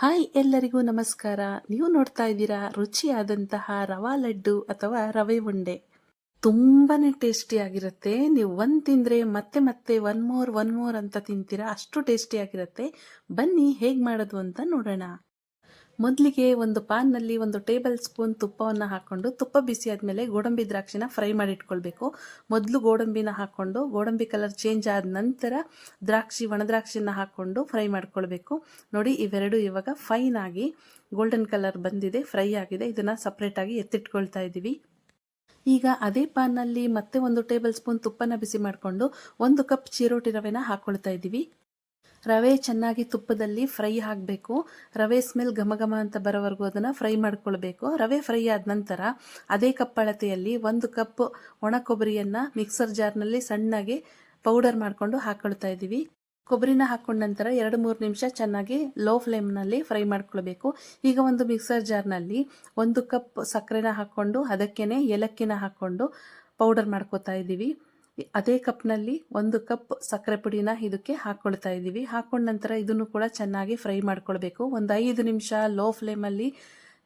Hi ಎಲ್ಲರಿಗೂ ನಮಸ್ಕಾರ. ನೀವು ನೋಡ್ತಾ ಇದ್ದೀರಾ ರುಚಿಯಾದಂತಹ ರವಾ ಲಡ್ಡು ಅಥವಾ ರವೆ ಉಂಡೆ. ತುಂಬಾನೇ ಟೇಸ್ಟಿಯಾಗಿರುತ್ತೆ ನೀವು ಒಂದು ತಿಂದರೆ ಮತ್ತೆ ಮತ್ತೆ ಒನ್ ಮೋರ್ ಒನ್ ಮೋರ್ ಅಂತ ತಿಂತೀರಾ, ಅಷ್ಟು ಟೇಸ್ಟಿಯಾಗಿರುತ್ತೆ ಬನ್ನಿ ಹೇಗೆ ಮಾಡೋದು ಅಂತ ನೋಡೋಣ. ಮೊದಲಿಗೆ ಒಂದು ಪಾನ್ನಲ್ಲಿ ಒಂದು ಟೇಬಲ್ ಸ್ಪೂನ್ ತುಪ್ಪವನ್ನು ಹಾಕ್ಕೊಂಡು ತುಪ್ಪ ಬಿಸಿ ಆದಮೇಲೆ ಗೋಡಂಬಿ ದ್ರಾಕ್ಷಿನ ಫ್ರೈ ಮಾಡಿ ಇಟ್ಕೊಳ್ಬೇಕು. ಮೊದಲು ಗೋಡಂಬಿನ ಹಾಕ್ಕೊಂಡು ಗೋಡಂಬಿ ಕಲರ್ ಚೇಂಜ್ ಆದ ನಂತರ ದ್ರಾಕ್ಷಿ ಒಣದ್ರಾಕ್ಷಿನ ಹಾಕ್ಕೊಂಡು ಫ್ರೈ ಮಾಡ್ಕೊಳ್ಬೇಕು. ನೋಡಿ, ಇವೆರಡು ಇವಾಗ ಫೈನ್ ಆಗಿ ಗೋಲ್ಡನ್ ಕಲರ್ ಬಂದಿದೆ ಫ್ರೈ ಆಗಿದೆ. ಇದನ್ನು ಸಪ್ರೇಟಾಗಿ ಎತ್ತಿಟ್ಕೊಳ್ತಾ ಇದ್ದೀವಿ ಈಗ ಅದೇ ಪಾನ್ನಲ್ಲಿ ಮತ್ತೆ ಒಂದು ಟೇಬಲ್ ಸ್ಪೂನ್ ತುಪ್ಪನ ಬಿಸಿ ಮಾಡಿಕೊಂಡು ಒಂದು ಕಪ್ ಚಿರೋಟಿ ರವೆನ ಹಾಕ್ಕೊಳ್ತಾ ಇದ್ದೀವಿ ರವೆ ಚೆನ್ನಾಗಿ ತುಪ್ಪದಲ್ಲಿ ಫ್ರೈ ಆಗಬೇಕು ರವೆ ಸ್ಮೆಲ್ ಘಮ ಘಮ ಅಂತ ಬರೋವರೆಗೂ ಅದನ್ನು ಫ್ರೈ ಮಾಡ್ಕೊಳ್ಬೇಕು. ರವೆ ಫ್ರೈ ಆದ ನಂತರ ಅದೇ ಕಪ್ ಅಳತೆಯಲ್ಲಿ ಒಂದು ಕಪ್ ಒಣ ಕೊಬ್ಬರಿಯನ್ನು ಮಿಕ್ಸರ್ ಜಾರ್ನಲ್ಲಿ ಸಣ್ಣಗೆ ಪೌಡರ್ ಮಾಡಿಕೊಂಡು ಹಾಕ್ಕೊಳ್ತಾ ಇದ್ದೀವಿ. ಕೊಬ್ಬರಿನ ಹಾಕೊಂಡ ನಂತರ ಎರಡು ಮೂರು ನಿಮಿಷ ಚೆನ್ನಾಗಿ ಲೋ ಫ್ಲೇಮ್ನಲ್ಲಿ ಫ್ರೈ ಮಾಡ್ಕೊಳ್ಬೇಕು. ಈಗ ಒಂದು ಮಿಕ್ಸರ್ ಜಾರ್ನಲ್ಲಿ ಒಂದು ಕಪ್ ಸಕ್ಕರೆನ ಹಾಕ್ಕೊಂಡು ಅದಕ್ಕೇ ಏಲಕ್ಕಿನ ಹಾಕ್ಕೊಂಡು ಪೌಡರ್ ಮಾಡ್ಕೋತಾ ಇದ್ದೀವಿ. ಅದೇ ಕಪ್ನಲ್ಲಿ ಒಂದು ಕಪ್ ಸಕ್ಕರೆ ಪುಡಿನ ಇದಕ್ಕೆ ಹಾಕ್ಕೊಳ್ತಾ ಇದ್ದೀವಿ. ಹಾಕೊಂಡ ನಂತರ ಇದನ್ನು ಕೂಡ ಚೆನ್ನಾಗಿ ಫ್ರೈ ಮಾಡ್ಕೊಳ್ಬೇಕು. ಒಂದು ಐದು ನಿಮಿಷ ಲೋ ಫ್ಲೇಮಲ್ಲಿ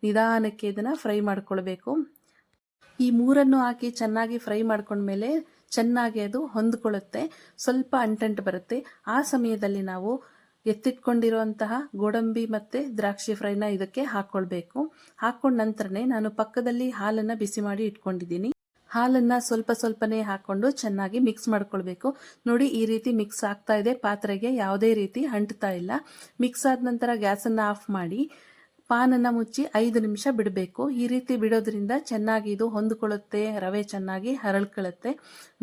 ನಿಧಾನಕ್ಕೆ ಇದನ್ನು ಫ್ರೈ ಮಾಡ್ಕೊಳ್ಬೇಕು. ಈ ಮೂರನ್ನು ಹಾಕಿ ಚೆನ್ನಾಗಿ ಫ್ರೈ ಮಾಡ್ಕೊಂಡ್ಮೇಲೆ ಚೆನ್ನಾಗಿ ಅದು ಹೊಂದ್ಕೊಳ್ಳುತ್ತೆ. ಸ್ವಲ್ಪ ಅಂಟಂಟು ಬರುತ್ತೆ. ಆ ಸಮಯದಲ್ಲಿ ನಾವು ಎತ್ತಿಟ್ಕೊಂಡಿರುವಂತಹ ಗೋಡಂಬಿ ಮತ್ತು ದ್ರಾಕ್ಷಿ ಫ್ರೈನ ಇದಕ್ಕೆ ಹಾಕ್ಕೊಳ್ಬೇಕು ಹಾಕ್ಕೊಂಡ ನಂತರನೇ ನಾನು ಪಕ್ಕದಲ್ಲಿ ಹಾಲನ್ನು ಬಿಸಿ ಮಾಡಿ ಇಟ್ಕೊಂಡಿದ್ದೀನಿ. ಹಾಲನ್ನು ಸ್ವಲ್ಪ ಸ್ವಲ್ಪನೇ ಹಾಕ್ಕೊಂಡು ಚೆನ್ನಾಗಿ ಮಿಕ್ಸ್ ಮಾಡ್ಕೊಳ್ಬೇಕು. ನೋಡಿ, ಈ ರೀತಿ ಮಿಕ್ಸ್ ಆಗ್ತಾ ಇದೆ. ಪಾತ್ರೆಗೆ ಯಾವುದೇ ರೀತಿ ಅಂಟ್ತಾ ಇಲ್ಲ. ಮಿಕ್ಸ್ ಆದ ನಂತರ ಗ್ಯಾಸನ್ನು ಆಫ್ ಮಾಡಿ ಪಾನನ್ನು ಮುಚ್ಚಿ ಐದು ನಿಮಿಷ ಬಿಡಬೇಕು. ಈ ರೀತಿ ಬಿಡೋದ್ರಿಂದ ಚೆನ್ನಾಗಿ ಇದು ಹೊಂದ್ಕೊಳ್ಳುತ್ತೆ. ರವೆ ಚೆನ್ನಾಗಿ ಹರಳ್ಕೊಳ್ಳುತ್ತೆ.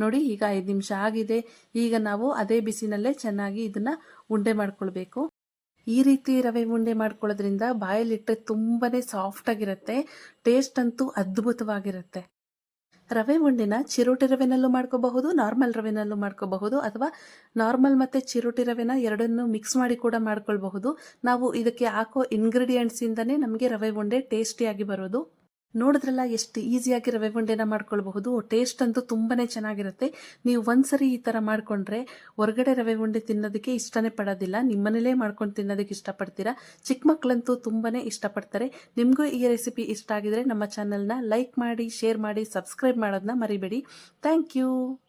ನೋಡಿ, ಈಗ ಐದು ನಿಮಿಷ ಆಗಿದೆ. ಈಗ ನಾವು ಅದೇ ಬಿಸಿನಲ್ಲೇ ಚೆನ್ನಾಗಿ ಇದನ್ನು ಉಂಡೆ ಮಾಡ್ಕೊಳ್ಬೇಕು. ಈ ರೀತಿ ರವೆ ಉಂಡೆ ಮಾಡ್ಕೊಳ್ಳೋದ್ರಿಂದ ಬಾಯಲ್ಲಿಟ್ಟರೆ ತುಂಬಾ ಸಾಫ್ಟಾಗಿರುತ್ತೆ ಟೇಸ್ಟ್ ಅಂತೂ ಅದ್ಭುತವಾಗಿರುತ್ತೆ. ರವೆ ಉಂಡೆನ ಚಿರೋಟಿ ರವೆನಲ್ಲೂ ಮಾಡ್ಕೋಬಹುದು, ನಾರ್ಮಲ್ ರವೆನಲ್ಲೂ ಮಾಡ್ಕೋಬಹುದು, ಅಥವಾ ನಾರ್ಮಲ್ ಮತ್ತು ಚಿರೋಟಿ ರವೆನ ಎರಡನ್ನು ಮಿಕ್ಸ್ ಮಾಡಿ ಕೂಡ ಮಾಡ್ಕೊಳ್ಬಹುದು. ನಾವು ಇದಕ್ಕೆ ಹಾಕೋ ಇಂಗ್ರೀಡಿಯೆಂಟ್ಸಿಂದನೇ ನಮಗೆ ರವೆ ಉಂಡೆ ಟೇಸ್ಟಿಯಾಗಿ ಬರೋದು. ನೋಡಿದ್ರಲ್ಲ ಎಷ್ಟು ಈಸಿಯಾಗಿ ರವೆ ಉಂಡೆನ ಮಾಡ್ಕೊಳ್ಬಹುದು. ಟೇಸ್ಟ್ ಅಂತೂ ತುಂಬಾನೇ ಚೆನ್ನಾಗಿರುತ್ತೆ. ನೀವು ಒಂದ್ಸರಿ ಈ ಥರ ಮಾಡಿಕೊಂಡ್ರೆ ಹೊರಗಡೆ ರವೆ ಉಂಡೆ ತಿನ್ನೋದಕ್ಕೆ ಇಷ್ಟನೇ ಪಡೋದಿಲ್ಲ. ನಿಮ್ಮನೇಲೇ ಮಾಡ್ಕೊಂಡು ತಿನ್ನೋದಕ್ಕೆ ಇಷ್ಟಪಡ್ತೀರಾ? ಚಿಕ್ಕ ಮಕ್ಕಳಂತೂ ತುಂಬಾ ಇಷ್ಟಪಡ್ತಾರೆ. ನಿಮಗೂ ಈ ರೆಸಿಪಿ ಇಷ್ಟ ಆಗಿದ್ರೆ ನಮ್ಮ ಚಾನಲ್ನ ಲೈಕ್ ಮಾಡಿ ಶೇರ್ ಮಾಡಿ ಸಬ್ಸ್ಕ್ರೈಬ್ ಮಾಡೋದನ್ನ ಮರಿಬೇಡಿ. Thank you